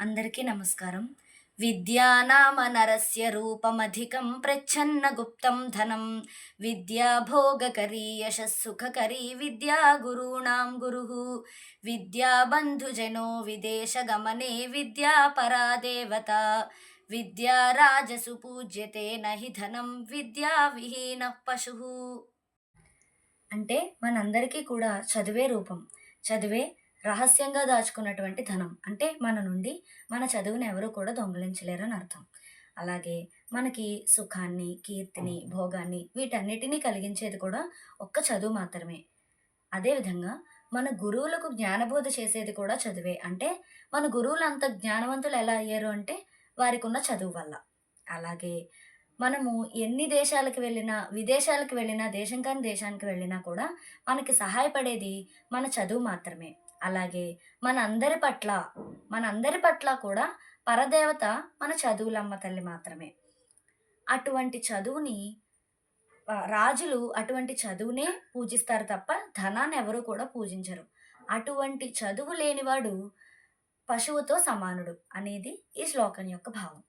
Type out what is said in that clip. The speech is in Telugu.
అందరికీ నమస్కారం. విద్యానామ నరస్య రూపమధికం ప్రచ్ఛన్న గుప్తం ధనం. విద్యా భోగకరీ యశస్సుఖకరీ విద్యా గురూణాం గురు. విద్యా బంధుజనో విదేశగమనే విద్యా పరాదేవత విద్యా రాజసు పూజ్యతే నహి ధనం విద్యా విహీన పశు. అంటే మనందరికీ కూడా చదివే రూపం. చదివే రహస్యంగా దాచుకున్నటువంటి ధనం. అంటే మన నుండి మన చదువుని ఎవరూ కూడా దొంగలించలేరని అర్థం. అలాగే మనకి సుఖాన్ని కీర్తిని భోగాన్ని వీటన్నిటినీ కలిగించేది కూడా ఒక్క చదువు మాత్రమే. అదేవిధంగా మన గురువులకు జ్ఞానబోధ చేసేది కూడా చదువే. అంటే మన గురువులు అంత జ్ఞానవంతులు ఎలా అయ్యారు అంటే వారికి ఉన్న చదువు వల్ల. అలాగే మనము ఎన్ని దేశాలకు వెళ్ళినా విదేశాలకు వెళ్ళినా దేశం కాని దేశానికి వెళ్ళినా కూడా మనకి సహాయపడేది మన చదువు మాత్రమే. అలాగే మన అందరి పట్ల మన అందరి పట్ల కూడా పరదేవత మన చదువులమ్మ తల్లి మాత్రమే. అటువంటి చదువుని రాజులు అటువంటి చదువునే పూజిస్తారు తప్ప ధనాన్ని ఎవరు కూడా పూజించరు. అటువంటి చదువు లేనివాడు పశువుతో సమానుడు అనేది ఈ శ్లోకం యొక్క భావం.